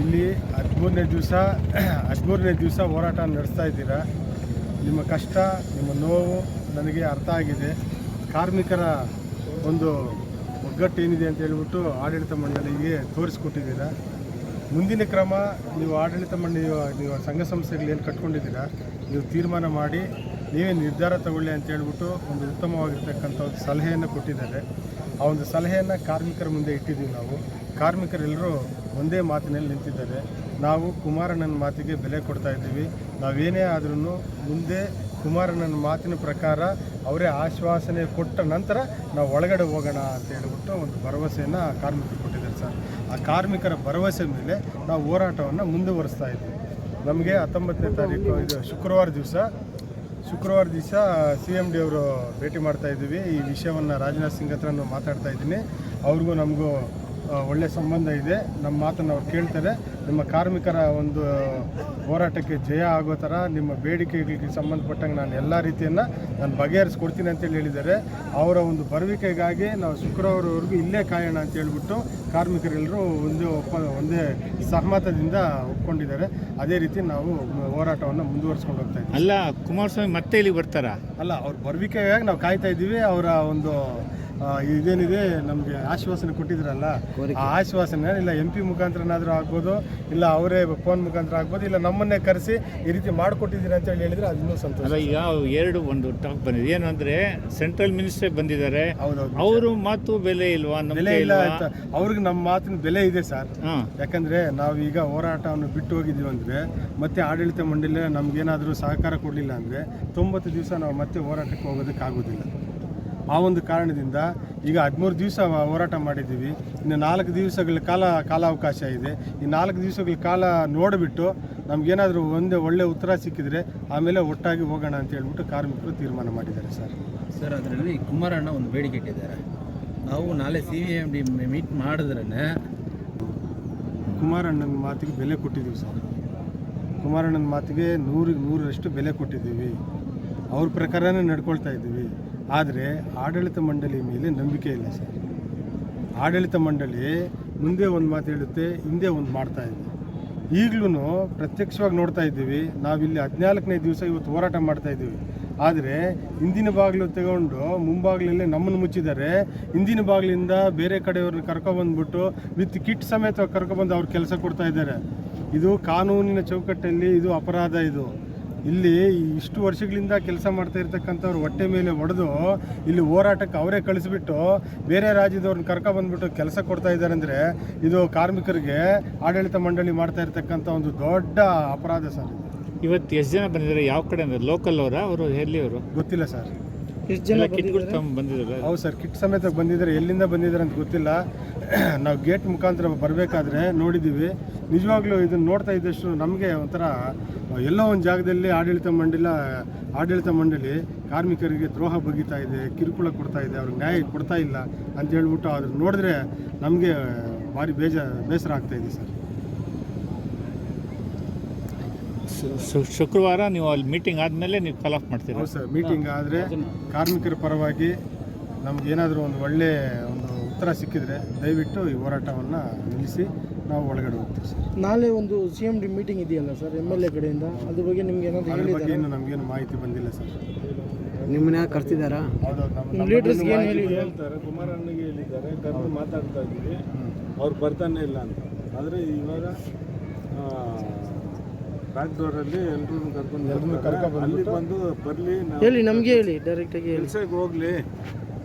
ಇಲ್ಲಿ ಹದಿಮೂರನೇ ದಿವಸ ಹದಿಮೂರನೇ ದಿವಸ ಹೋರಾಟ ನಡೆಸ್ತಾ ಇದ್ದೀರಾ? ನಿಮ್ಮ ಕಷ್ಟ, ನಿಮ್ಮ ನೋವು ನನಗೆ ಅರ್ಥ ಆಗಿದೆ. ಕಾರ್ಮಿಕರ ಒಂದು ಒಗ್ಗಟ್ಟು ಏನಿದೆ ಅಂತ ಹೇಳ್ಬಿಟ್ಟು ಆಡಳಿತ ಮಂಡಳಿಗೆ ತೋರಿಸ್ಕೊಟ್ಟಿದ್ದೀರಾ? ಮುಂದಿನ ಕ್ರಮ, ನೀವು ಆಡಳಿತ ಮಂಡಳಿ, ನೀವು ಸಂಘ ಸಂಸ್ಥೆಗಳು ಏನು ಕಟ್ಕೊಂಡಿದ್ದೀರಾ? ನೀವು ತೀರ್ಮಾನ ಮಾಡಿ, ನೀವೇ ನಿರ್ಧಾರ ತಗೊಳ್ಳಿ ಅಂತ ಹೇಳ್ಬಿಟ್ಟು ಒಂದು ಉತ್ತಮವಾಗಿರ್ತಕ್ಕಂಥ ಒಂದು ಸಲಹೆಯನ್ನು ಕೊಟ್ಟಿದ್ದಾರೆ. ಆ ಒಂದು ಸಲಹೆಯನ್ನು ಕಾರ್ಮಿಕರ ಮುಂದೆ ಇಟ್ಟಿದ್ದೀವಿ ನಾವು. ಕಾರ್ಮಿಕರೆಲ್ಲರೂ ಒಂದೇ ಮಾತಿನಲ್ಲಿ ನಿಂತಿದ್ದಾರೆ. ನಾವು ಕುಮಾರಣ್ಣನ ಮಾತಿಗೆ ಬೆಲೆ ಕೊಡ್ತಾ ಇದ್ದೀವಿ. ನಾವೇನೇ ಆದ್ರೂ ಮುಂದೆ ಕುಮಾರಣ್ಣನ ಮಾತಿನ ಪ್ರಕಾರ ಅವರೇ ಆಶ್ವಾಸನೆ ಕೊಟ್ಟ ನಂತರ ನಾವು ಒಳಗಡೆ ಹೋಗೋಣ ಅಂತ ಹೇಳ್ಬಿಟ್ಟು ಒಂದು ಭರವಸೆಯನ್ನು ಕಾರ್ಮಿಕರು ಕೊಟ್ಟಿದ್ದಾರೆ ಸರ್. ಆ ಕಾರ್ಮಿಕರ ಭರವಸೆ ಮೇಲೆ ನಾವು ಹೋರಾಟವನ್ನು ಮುಂದುವರಿಸ್ತಾ ಇದ್ದೀವಿ. ನಮಗೆ ಹತ್ತೊಂಬತ್ತನೇ ತಾರೀಕು, ಇದು ಶುಕ್ರವಾರ ದಿವಸ ಶುಕ್ರವಾರ ದಿವಸ ಸಿ ಎಂ ಡಿ ಅವರು ಭೇಟಿ ಮಾಡ್ತಾ ಇದ್ದೀವಿ. ಈ ವಿಷಯವನ್ನು ರಾಜನಾಥ್ ಸಿಂಗ್ ಹತ್ರನೂ ಮಾತಾಡ್ತಾ ಇದ್ದೀನಿ. ಅವ್ರಿಗೂ ನಮಗೂ ಆ, ಒಳ್ಳೆ ಸಂಬಂಧ ಇದೆ. ನಮ್ಮ ಮಾತನ್ನು ಅವ್ರು ಕೇಳ್ತಾರೆ. ನಿಮ್ಮ ಕಾರ್ಮಿಕರ ಒಂದು ಹೋರಾಟಕ್ಕೆ ಜಯ ಆಗೋ ಥರ ನಿಮ್ಮ ಬೇಡಿಕೆಗಳಿಗೆ ಸಂಬಂಧಪಟ್ಟಂಗೆ ನಾನು ಎಲ್ಲ ರೀತಿಯನ್ನು ನಾನು ಬಗೆಹರಿಸ್ಕೊಡ್ತೀನಿ ಅಂತೇಳಿ ಹೇಳಿದ್ದಾರೆ. ಅವರ ಒಂದು ಬರುವಿಕೆಗಾಗಿ ನಾವು ಶುಕ್ರವಾರವರೆಗೂ ಇಲ್ಲೇ ಕಾಯೋಣ ಅಂತ ಹೇಳ್ಬಿಟ್ಟು ಕಾರ್ಮಿಕರೆಲ್ಲರೂ ಒಂದೇ ಒಪ್ಪ ಒಂದೇ ಸಹಮತದಿಂದ ಒಪ್ಕೊಂಡಿದ್ದಾರೆ. ಅದೇ ರೀತಿ ನಾವು ಹೋರಾಟವನ್ನು ಮುಂದುವರಿಸ್ಕೊಂಡು ಹೋಗ್ತಾ ಇದ್ದೀವಿ. ಅಲ್ಲ ಕುಮಾರಸ್ವಾಮಿ ಮತ್ತೆ ಇಲ್ಲಿಗೆ ಬರ್ತಾರಾ? ಅಲ್ಲ ಅವ್ರ ಬರುವಿಕೆಗಾಗಿ ನಾವು ಕಾಯ್ತಾ ಇದ್ದೀವಿ. ಅವರ ಒಂದು ಇದೇನಿದೆ ನಮಗೆ ಆಶ್ವಾಸನೆ ಕೊಟ್ಟಿದ್ರಲ್ಲ ಆ ಆಶ್ವಾಸನೆ ಇಲ್ಲ ಎಂ ಪಿ ಮುಖಾಂತರನಾದರೂ ಆಗ್ಬೋದು ಇಲ್ಲ ಅವರೇ ಫೋನ್ ಮುಖಾಂತರ ಆಗ್ಬೋದು ಇಲ್ಲ ನಮ್ಮನ್ನೇ ಕರೆಸಿ ಈ ರೀತಿ ಮಾಡಿಕೊಟ್ಟಿದ್ದೀರಿ ಅಂತ ಹೇಳಿ ಹೇಳಿದ್ರೆ ಅದನ್ನೂ ಸಂತೋಷ. ಅಲ್ಲ ಈಗ ಎರಡು ಒಂದು ಟಾಕ್ ಬಂದಿದೆ. ಏನು ಅಂದ್ರೆ ಸೆಂಟ್ರಲ್ ಮಿನಿಸ್ಟರ್ ಬಂದಿದ್ದಾರೆ. ಅವರು ಮಾತು ಬೆಲೆ ಇಲ್ವಾ? ಬೆಲೆ ಇಲ್ಲ ಅಂತ ಅವ್ರಿಗೆ ನಮ್ಮ ಮಾತಿನ ಬೆಲೆ ಇದೆ ಸರ್ ಯಾಕಂದರೆ ನಾವೀಗ ಹೋರಾಟವನ್ನು ಬಿಟ್ಟು ಹೋಗಿದ್ದೀವಿ ಅಂದರೆ ಮತ್ತೆ ಆಡಳಿತ ಮಂಡಳಿ ನಮಗೇನಾದರೂ ಸಹಕಾರ ಕೊಡಲಿಲ್ಲ ಅಂದರೆ ತೊಂಬತ್ತು ದಿವಸ ನಾವು ಮತ್ತೆ ಹೋರಾಟಕ್ಕೆ ಹೋಗೋದಕ್ಕಾಗೋದಿಲ್ಲ. ಆ ಒಂದು ಕಾರಣದಿಂದ ಈಗ ಹದಿಮೂರು ದಿವಸ ಹೋರಾಟ ಮಾಡಿದ್ದೀವಿ. ಇನ್ನು ನಾಲ್ಕು ದಿವಸಗಳ ಕಾಲ ಕಾಲಾವಕಾಶ ಇದೆ. ಈ ನಾಲ್ಕು ದಿವಸಗಳ ಕಾಲ ನೋಡಿಬಿಟ್ಟು ನಮಗೇನಾದರೂ ಒಂದೇ ಒಳ್ಳೆ ಉತ್ತರ ಸಿಕ್ಕಿದರೆ ಆಮೇಲೆ ಒಟ್ಟಾಗಿ ಹೋಗೋಣ ಅಂತ ಹೇಳ್ಬಿಟ್ಟು ಕಾರ್ಮಿಕರು ತೀರ್ಮಾನ ಮಾಡಿದ್ದಾರೆ ಸರ್. ಸರ್ ಅದರಲ್ಲಿ ಕುಮಾರಣ್ಣ ಒಂದು ಬೇಡಿಕೆ ಇಟ್ಟಿದ್ದಾರೆ. ನಾವು ನಾಳೆ C V M D meet ಮಾಡಿದ್ರೇ ಕುಮಾರಣ್ಣನ ಮಾತಿಗೆ ಬೆಲೆ ಕೊಟ್ಟಿದ್ದೀವಿ ಸರ್. ಕುಮಾರಣ್ಣನ ಮಾತಿಗೆ ನೂರಿಗೆ ನೂರರಷ್ಟು ಬೆಲೆ ಕೊಟ್ಟಿದ್ದೀವಿ. ಅವ್ರ ಪ್ರಕಾರನೇ ನಡ್ಕೊಳ್ತಾ ಇದ್ದೀವಿ. ಆದರೆ ಆಡಳಿತ ಮಂಡಳಿ ಮೇಲೆ ನಂಬಿಕೆ ಇಲ್ಲ ಸರ್. ಆಡಳಿತ ಮಂಡಳಿ ಮುಂದೆ ಒಂದು ಮಾತು ಹೇಳುತ್ತೆ, ಹಿಂದೆ ಒಂದು ಮಾಡ್ತಾ ಇದೆ. ಈಗಲೂ ಪ್ರತ್ಯಕ್ಷವಾಗಿ ನೋಡ್ತಾ ಇದ್ದೀವಿ. ನಾವಿಲ್ಲಿ ಹದಿನಾಲ್ಕನೇ ದಿವಸ ಇವತ್ತು ಹೋರಾಟ ಮಾಡ್ತಾ ಇದ್ದೀವಿ. ಆದರೆ ಹಿಂದಿನ ಬಾಗಿಲು ತಗೊಂಡು ಮುಂಬಾಗಿಲಲ್ಲಿ ನಮ್ಮನ್ನು ಮುಚ್ಚಿದ್ದಾರೆ. ಹಿಂದಿನ ಬಾಗಿಲಿಂದ ಬೇರೆ ಕಡೆಯವ್ರನ್ನ ಕರ್ಕೊಬಂದ್ಬಿಟ್ಟು ವಿತ್ ಕಿಟ್ ಸಮೇತ ಕರ್ಕೊಬಂದು ಅವ್ರು ಕೆಲಸ ಕೊಡ್ತಾ ಇದ್ದಾರೆ. ಇದು ಕಾನೂನಿನ ಚೌಕಟ್ಟಲ್ಲಿ ಇದು ಅಪರಾಧ ಇದು. ಇಲ್ಲಿ ಇಷ್ಟು ವರ್ಷಗಳಿಂದ ಕೆಲಸ ಮಾಡ್ತಾ ಇರ್ತಕ್ಕಂಥವ್ರು ಹೊಟ್ಟೆ ಮೇಲೆ ಹೊಡೆದು ಇಲ್ಲಿ ಹೋರಾಟಕ್ಕೆ ಅವರೇ ಕಳಿಸ್ಬಿಟ್ಟು ಬೇರೆ ರಾಜ್ಯದವ್ರನ್ನ ಕರ್ಕೊ ಬಂದ್ಬಿಟ್ಟು ಕೆಲಸ ಕೊಡ್ತಾ ಇದ್ದಾರೆ ಅಂದರೆ ಇದು ಕಾರ್ಮಿಕರಿಗೆ ಆಡಳಿತ ಮಂಡಳಿ ಮಾಡ್ತಾ ಇರ್ತಕ್ಕಂಥ ಒಂದು ದೊಡ್ಡ ಅಪರಾಧ ಸರ್ ಇವತ್ತು ಎಷ್ಟು ಜನ ಬಂದಿದ್ದಾರೆ? ಯಾವ ಕಡೆ ಅಂದರೆ ಲೋಕಲ್ ಅವರ? ಅವರು ಎಲ್ಲಿ ಅವರು? ಗೊತ್ತಿಲ್ಲ ಸರ್. ತಗೊಂಡ್ ಬಂದಿದ್ದಾರೆ. ಹೌದು ಸರ್ ಕಿಟ್ ಸಮೇತ ಬಂದಿದ್ದಾರೆ. ಎಲ್ಲಿಂದ ಬಂದಿದ್ದಾರೆ ಅಂತ ಗೊತ್ತಿಲ್ಲ. ನಾವು ಗೇಟ್ ಮುಖಾಂತರ ಬರಬೇಕಾದ್ರೆ ನೋಡಿದ್ದೀವಿ. ನಿಜವಾಗ್ಲೂ ಇದನ್ನು ನೋಡ್ತಾ ಇದ್ದಷ್ಟು ನಮಗೆ ಒಂಥರ ಎಲ್ಲೋ ಒಂದು ಜಾಗದಲ್ಲಿ ಆಡಳಿತ ಮಂಡಳ ಆಡಳಿತ ಮಂಡಳಿ ಕಾರ್ಮಿಕರಿಗೆ ದ್ರೋಹ ಬಗೀತಾ ಇದೆ ಕಿರುಕುಳ ಕೊಡ್ತಾ ಇದೆ ಅವ್ರಿಗೆ ನ್ಯಾಯ ಕೊಡ್ತಾ ಇಲ್ಲ ಅಂತ ಹೇಳ್ಬಿಟ್ಟು ಅದ್ರ ನೋಡಿದ್ರೆ ನಮಗೆ ಭಾರಿ ಬೇಜ ಬೇಸರ ಆಗ್ತಾ ಇದೆ ಸರ್. ಶುಕ್ರವಾರ ನೀವು ಅಲ್ಲಿ ಮೀಟಿಂಗ್ ಆದಮೇಲೆ ನೀವು ಕಾಲ್ ಆಫ್ ಮಾಡ್ತೀರಾ? ಹೌದು ಸರ್ ಮೀಟಿಂಗ್ ಆದರೆ ಕಾರ್ಮಿಕರ ಪರವಾಗಿ ನಮಗೇನಾದರೂ ಒಂದು ಒಳ್ಳೆಯ ಒಂದು ಉತ್ತರ ಸಿಕ್ಕಿದರೆ ದಯವಿಟ್ಟು ಈ ಹೋರಾಟವನ್ನು ನಿಲ್ಲಿಸಿ ನಾವು ಒಳಗಡೆ ಹೋಗ್ತೀವಿ ಸರ್. ನಾಳೆ ಒಂದು ಸಿ ಎಂ ಡಿ ಮೀಟಿಂಗ್ ಇದೆಯಲ್ಲ ಸರ್ ಎಂ ಎಲ್ ಎ ಕಡೆಯಿಂದ? ಅದ್ರ ಬಗ್ಗೆ ನಿಮ್ಗೆ ಏನಾದರೂ ಅದ್ರ ಬಗ್ಗೆ ಹೇಳಿದ್ದಾರೆ ಇನ್ನೂ ನಮಗೇನು ಮಾಹಿತಿ ಬಂದಿಲ್ಲ ಸರ್. ನಿಮ್ಮನ್ನ ಕರ್ತಿದ್ದಾರಾ ನಮ್ಮ- ಲೀಡರ್ಸ್ಗೆ ಏನು ಹೇಳಿದ್ರು? ಹೇಳ್ತಾರೆ ಕುಮಾರಣ್ಣಗೆ ಹೇಳಿದ್ದಾರೆ ಕರೆದು ಮಾತಾಡ್ತಾ ಇದ್ದೀವಿ. ಅವ್ರು ಬರ್ತಾನೆ ಇಲ್ಲ ಅಂತ. ಆದರೆ ಇವಾಗ ಬ್ಯಾಕ್ ಡೋರಲ್ಲಿ ಎಲ್ಲರೂ ಕರ್ಕೊಂಡು. ಕರ್ಕೊಂಡ್ ಅಲ್ಲಿ ಬಂದು ಬರಲಿ ಹೇಳಿ ನಮಗೆ ಹೇಳಿ ಡೈರೆಕ್ಟಾಗಿ ಕೆಲಸಕ್ಕೆ ಹೋಗಲಿ.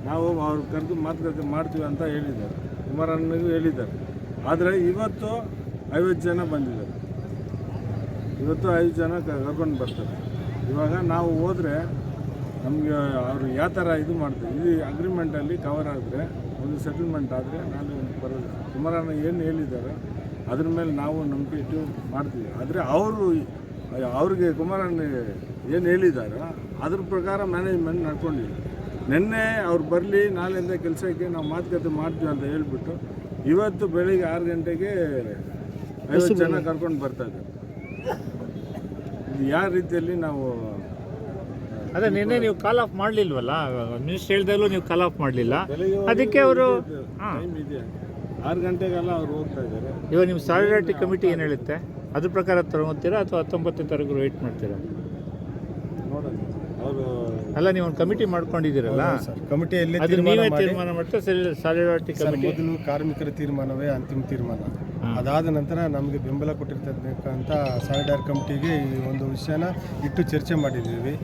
ನಾವು ಅವ್ರು ಕರೆದು ಮಾತುಕತೆ ಮಾಡ್ತೀವಿ ಅಂತ ಹೇಳಿದ್ದಾರೆ. ಕುಮಾರಣ್ಣನಿಗೂ ಹೇಳಿದ್ದಾರೆ. ಆದರೆ ಇವತ್ತು ಐವತ್ತು ಜನ ಬಂದಿದ್ದಾರೆ. ಇವತ್ತು ಐದು ಜನ ಕ- ಕರ್ಕೊಂಡು ಬರ್ತಾರೆ. ಇವಾಗ ನಾವು ಹೋದರೆ ನಮಗೆ ಅವರು ಯಾವ ಥರ ಇದು ಮಾಡ್ತಾರೆ. ಇದು ಅಗ್ರಿಮೆಂಟಲ್ಲಿ ಕವರ್ ಆದರೆ ಒಂದು ಸೆಟಲ್ಮೆಂಟ್ ಆದರೆ ನಾನು ಒಂದು ಬರೋದು ಕುಮಾರಣ್ಣ ಏನು ಹೇಳಿದ್ದಾರೆ ಅದ್ರ ಮೇಲೆ ನಾವು ನಂಬಿಕೆ ಇಟ್ಟು ಮಾಡ್ತೀವಿ. ಆದರೆ ಅವರು ಅವ್ರಿಗೆ ಕುಮಾರಣ್ಣ ಏನು ಹೇಳಿದಾರೋ ಅದ್ರ ಪ್ರಕಾರ ಮ್ಯಾನೇಜ್ಮೆಂಟ್ ನಡ್ಕೊಂಡಿಲ್ಲ ನಿನ್ನೆ ಅವ್ರು ಬರಲಿ ನಾಳೆಯಿಂದ ಕೆಲಸಕ್ಕೆ ನಾವು ಮಾತುಕತೆ ಮಾಡ್ತೀವಿ ಅಂತ ಹೇಳ್ಬಿಟ್ಟು ಇವತ್ತು ಬೆಳಿಗ್ಗೆ ಆರು ಗಂಟೆಗೆ ಐವತ್ತು ಜನ ಕರ್ಕೊಂಡು ಬರ್ತಾ ಇದ್ದಾರೆ. ಇದು ಯಾವ ರೀತಿಯಲ್ಲಿ ನಾವು ಅದೇ ನಿನ್ನೆ ನೀವು ಕಾಲ್ ಆಫ್ ಮಾಡಲಿಲ್ವಲ್ಲ? ನ್ಯೂಸ್ ಹೇಳ್ದಲ್ಲೂ ನೀವು ಕಾಲ್ ಆಫ್ ಮಾಡಲಿಲ್ಲ. ಅದಕ್ಕೆ ಅವರು ಹಾಂ. ಆರು ಗಂಟೆಗೆಲ್ಲ ಅವ್ರು ಹೋಗ್ತಾ ಇದ್ದಾರೆ. ಇವಾಗ ನಿಮ್ಮ ಸಾಲಿಡಾರಿಟಿ ಕಮಿಟಿ ಏನು ಹೇಳುತ್ತೆ? ಅದ್ರ ಪ್ರಕಾರ ತಗೊಂತೀರಾ ಅಥವಾ ಹತ್ತೊಂಬತ್ತನೇ ತಾರೀಕು ವೆಯ್ಟ್ ಮಾಡ್ತೀರಾ? ನೋಡೋಣ. ಅವರು ಅಲ್ಲ ನೀವು ಒಂದು ಕಮಿಟಿ ಮಾಡ್ಕೊಂಡಿದ್ದೀರಲ್ಲ? ಸರ್. ಕಮಿಟಿಯಲ್ಲಿ ಅದು ತೀರ್ಮಾನ ನೀವೇ ತೀರ್ಮಾನ ಮಾಡ್ತಾ ಸಾಲಿಡಾರಿಟಿ ಸರ್, ಕಮಿಟಿ ಮೊದಲು ಕಾರ್ಮಿಕರ ತೀರ್ಮಾನವೇ ಅಂತಿಮ ತೀರ್ಮಾನ. ಅದಾದ ನಂತರ ನಮಗೆ ಬೆಂಬಲ ಕೊಟ್ಟಿರ್ತಕ್ಕಂಥ ಸಾಲಿಡಾರ್ ಕಮಿಟಿಗೆ ಈ ಒಂದು ವಿಷಯನ ಇಟ್ಟು ಚರ್ಚೆ ಮಾಡಿದ್ದೀವಿ.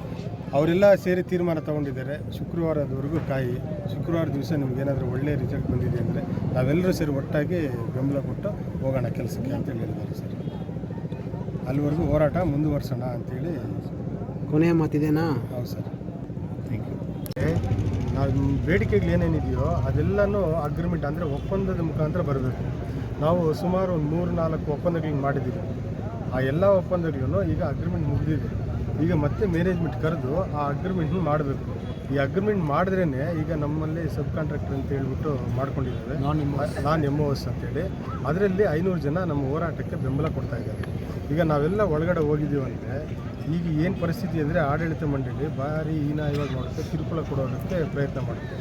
ಅವರೆಲ್ಲ ಸೇರಿ ತೀರ್ಮಾನ ತಗೊಂಡಿದ್ದಾರೆ. ಶುಕ್ರವಾರದವರೆಗೂ ಕಾಯಿ. ಶುಕ್ರವಾರ ದಿವಸ ನಿಮ್ಗೇನಾದರೂ ಒಳ್ಳೆಯ ರಿಸಲ್ಟ್ ಬಂದಿದೆ ಅಂದರೆ ನಾವೆಲ್ಲರೂ ಸೇರಿ ಒಟ್ಟಾಗಿ ಬೆಂಬಲ ಕೊಟ್ಟು ಹೋಗೋಣ ಕೆಲಸಕ್ಕೆ ಅಂತ ಹೇಳಿದ್ದಾರೆ ಸರ್. ಅಲ್ಲಿವರೆಗೂ ಹೋರಾಟ ಮುಂದುವರ್ಸೋಣ ಅಂತೇಳಿ ಕೊನೆಯ ಮಾತಿದೇನಾ? ಹೌದು ಸರ್. ಥ್ಯಾಂಕ್ ಯು ನಾವು ಬೇಡಿಕೆಗಳು ಏನೇನಿದೆಯೋ ಅದೆಲ್ಲನೂ ಅಗ್ರಿಮೆಂಟ್ ಅಂದರೆ ಒಪ್ಪಂದದ ಮುಖಾಂತರ ಬರಬೇಕು. ನಾವು ಸುಮಾರು ಒಂದು ಮೂರು ನಾಲ್ಕು ಒಪ್ಪಂದಗಳನ್ನ ಮಾಡಿದ್ದೀವಿ. ಆ ಎಲ್ಲ ಒಪ್ಪಂದಗಳನ್ನು ಈಗ ಅಗ್ರಿಮೆಂಟ್ ಮುಗಿದಿದೆ. ಈಗ ಮತ್ತೆ ಮ್ಯಾನೇಜ್ಮೆಂಟ್ ಕರೆದು ಆ ಅಗ್ರಿಮೆಂಟ್ನ ಮಾಡಬೇಕು. ಈ ಅಗ್ರಿಮೆಂಟ್ ಮಾಡಿದ್ರೇ ಈಗ ನಮ್ಮಲ್ಲಿ ಸಬ್ ಕಾಂಟ್ರಾಕ್ಟರ್ ಅಂತ ಹೇಳ್ಬಿಟ್ಟು ಮಾಡ್ಕೊಂಡಿದ್ದಾರೆ. ನಾನ್ ಎಂ ಓ ಎಸ್. ಅಂತೇಳಿ. ಅದರಲ್ಲಿ ಐನೂರು ಜನ ನಮ್ಮ ಹೋರಾಟಕ್ಕೆ ಬೆಂಬಲ ಕೊಡ್ತಾ ಇದ್ದಾರೆ. ಈಗ ನಾವೆಲ್ಲ ಒಳಗಡೆ ಹೋಗಿದ್ದೀವಿ ಅಂದರೆ ಈಗ ಏನು ಪರಿಸ್ಥಿತಿ ಅಂದರೆ ಆಡಳಿತ ಮಂಡಳಿ ಭಾರಿ ಈನ ಇವಾಗ ನೋಡುತ್ತೆ ಕಿರುಕುಳ ಕೊಡೋದಕ್ಕೆ ಪ್ರಯತ್ನ ಮಾಡುತ್ತೆ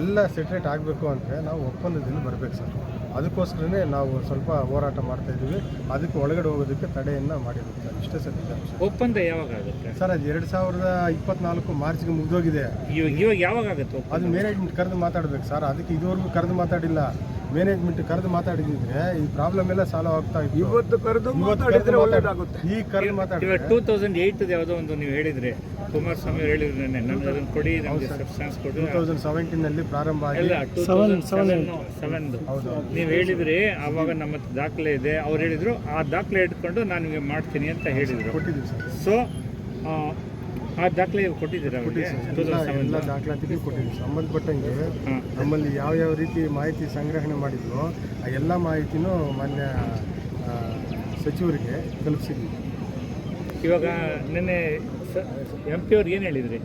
ಎಲ್ಲ ಸೆಟ್ರೇಟ್ ಆಗಬೇಕು ಅಂದರೆ ನಾವು ಒಪ್ಪಂದದಲ್ಲಿ ಬರಬೇಕು ಸರ್. ಅದಕ್ಕೋಸ್ಕರನೇ ನಾವು ಸ್ವಲ್ಪ ಹೋರಾಟ ಮಾಡ್ತಾ ಇದ್ದೀವಿ. ಅದಕ್ಕೆ ಒಳಗಡೆ ಹೋಗೋದಕ್ಕೆ ತಡೆಯನ್ನು ಮಾಡಿರುತ್ತೆ ಇಷ್ಟೇ ಸರ್ ಒಪ್ಪಂದ ಯಾವಾಗ ಆಗುತ್ತೆ? ಸರ್ ಅದು ಎರಡು ಸಾವಿರದ ಇಪ್ಪತ್ನಾಲ್ಕು ಮಾರ್ಚ್ಗೆ ಮುಗಿದೋಗಿದೆ. ಇವಾಗ ಇವಾಗ ಯಾವಾಗ ಆಗುತ್ತೆ ಅದು ಮೇನೇಜ್ಮೆಂಟ್ ಕರೆದು ಮಾತಾಡ್ಬೇಕು ಸರ್. ಅದಕ್ಕೆ ಇದುವರೆಗೂ ಕರೆದು ಮಾತಾಡಿಲ್ಲ. ಮ್ಯಾನೇಜ್ಮೆಂಟ್ ಕರೆದು ಮಾತಾಡಿದ್ರೆ ಈ ಪ್ರಾಬ್ಲಮ್ ಎಲ್ಲ ಸಾಲ್ವ್ ಆಗ್ತಾ ಇತ್ತು. ಇವತ್ತು ಕರೆದು ಮಾತಾಡಿದ್ರೆ ಒಳ್ಳೇದಾಗುತ್ತೆ. ಈ ಕರೆದು ಮಾತಾಡಿದ್ರೆ ಟೂ ತೌಸಂಡ್ ಏಯ್ಟ್ ಯಾವುದೋ ಒಂದು ನೀವು ಹೇಳಿದ್ರೆ ಕುಮಾರಸ್ವಾಮಿ ಹೇಳಿದ್ರೆ ನನಗೆ ಅದನ್ನು ಕೊಡಿ ನಮಗೆ ಸಬ್ಸ್ಟಾನ್ಸ್ ಕೊಡಿ ಟೂ ತೌಸಂಡ್ ಸೆವೆಂಟೀನಲ್ಲಿ ಪ್ರಾರಂಭ ಆಗಿ ಸೆವೆನ್ ಸೆವೆನ್ದು ಹೌದು. ನೀವು ಹೇಳಿದ್ರಿ ಆವಾಗ ನಮ್ಮ ಹತ್ರ ದಾಖಲೆ ಇದೆ. ಅವ್ರು ಹೇಳಿದ್ರು ಆ ದಾಖಲೆ ಇಟ್ಕೊಂಡು ನಾನು ನಿಮಗೆ ಮಾಡ್ತೀನಿ ಅಂತ ಹೇಳಿದ್ರು. ಕೊಟ್ಟಿದ್ದೀವಿ ಸೊ ಆ ದಾಖಲೆ ಕೊಟ್ಟಿದ್ದೀರಾ ಎಲ್ಲ ಕೊಟ್ಟಿದ್ದೀವಿ. ಸಂಬಂಧಪಟ್ಟಂಗೆ ನಮ್ಮಲ್ಲಿ ಯಾವ ಯಾವ ರೀತಿ ಮಾಹಿತಿ ಸಂಗ್ರಹಣೆ ಮಾಡಿದ್ವೋ ಆ ಎಲ್ಲ ಮಾಹಿತಿನೂ ಮಾನ್ಯ ಸಚಿವರಿಗೆ ತಲುಪಿಸಿದ್ವಿ. ಇವಾಗ ನಿನ್ನೆ ಎಂ ಪಿ ಅವ್ರಿಗೆ ಏನು ಹೇಳಿದ್ರಿ?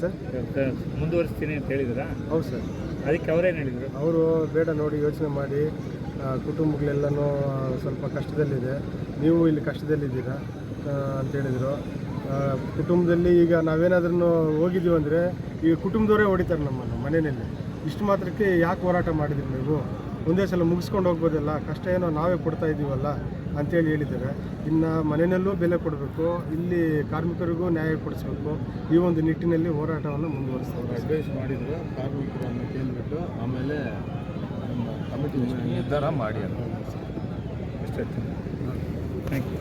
ಸರ್? ಮುಂದುವರಿಸ್ತೀನಿ ಅಂತ ಹೇಳಿದ್ರಾ? ಹೌದು ಸರ್. ಅದಕ್ಕೆ ಅವರೇನು ಹೇಳಿದರು? ಅವರು ಬೇಡ ನೋಡಿ ಯೋಚನೆ ಮಾಡಿ ಕುಟುಂಬಗಳೆಲ್ಲನೂ ಸ್ವಲ್ಪ ಕಷ್ಟದಲ್ಲಿದೆ. ನೀವು ಇಲ್ಲಿ ಕಷ್ಟದಲ್ಲಿದ್ದೀರಾ ಅಂತ ಹೇಳಿದರು. ಕುಟುಂಬದಲ್ಲಿ ಈಗ ನಾವೇನಾದ್ರೂ ಹೋಗಿದ್ದೀವಿ ಅಂದರೆ ಈಗ ಕುಟುಂಬದವರೇ ಹೊಡಿತಾರೆ ನಮ್ಮನ್ನು ಮನೆಯಲ್ಲಿ. ಇಷ್ಟು ಮಾತ್ರಕ್ಕೆ ಯಾಕೆ ಹೋರಾಟ ಮಾಡಿದ್ರಿ ನೀವು? ಒಂದೇ ಸಲ ಮುಗಿಸ್ಕೊಂಡು ಹೋಗ್ಬೋದಲ್ಲ? ಕಷ್ಟ ಏನೋ ನಾವೇ ಕೊಡ್ತಾ ಇದ್ದೀವಲ್ಲ ಅಂತೇಳಿ ಹೇಳಿದ್ದಾರೆ. ಇನ್ನು ಮನೆಯಲ್ಲೂ ಬೆಲೆ ಕೊಡಬೇಕು ಇಲ್ಲಿ ಕಾರ್ಮಿಕರಿಗೂ ನ್ಯಾಯ ಕೊಡಿಸ್ಬೇಕು. ಈ ಒಂದು ನಿಟ್ಟಿನಲ್ಲಿ ಹೋರಾಟವನ್ನು ಮುಂದುವರಿಸ್ತಾರೆ. ಅಡ್ವೈಸ್ ಮಾಡಿದ್ರು ಕಾರ್ಮಿಕರನ್ನು ಕೇಳಿಬಿಟ್ಟು ಆಮೇಲೆ ಕಮಿಟಿ ನಿರ್ಧಾರ ಮಾಡಿ ಅಂತ. Thank you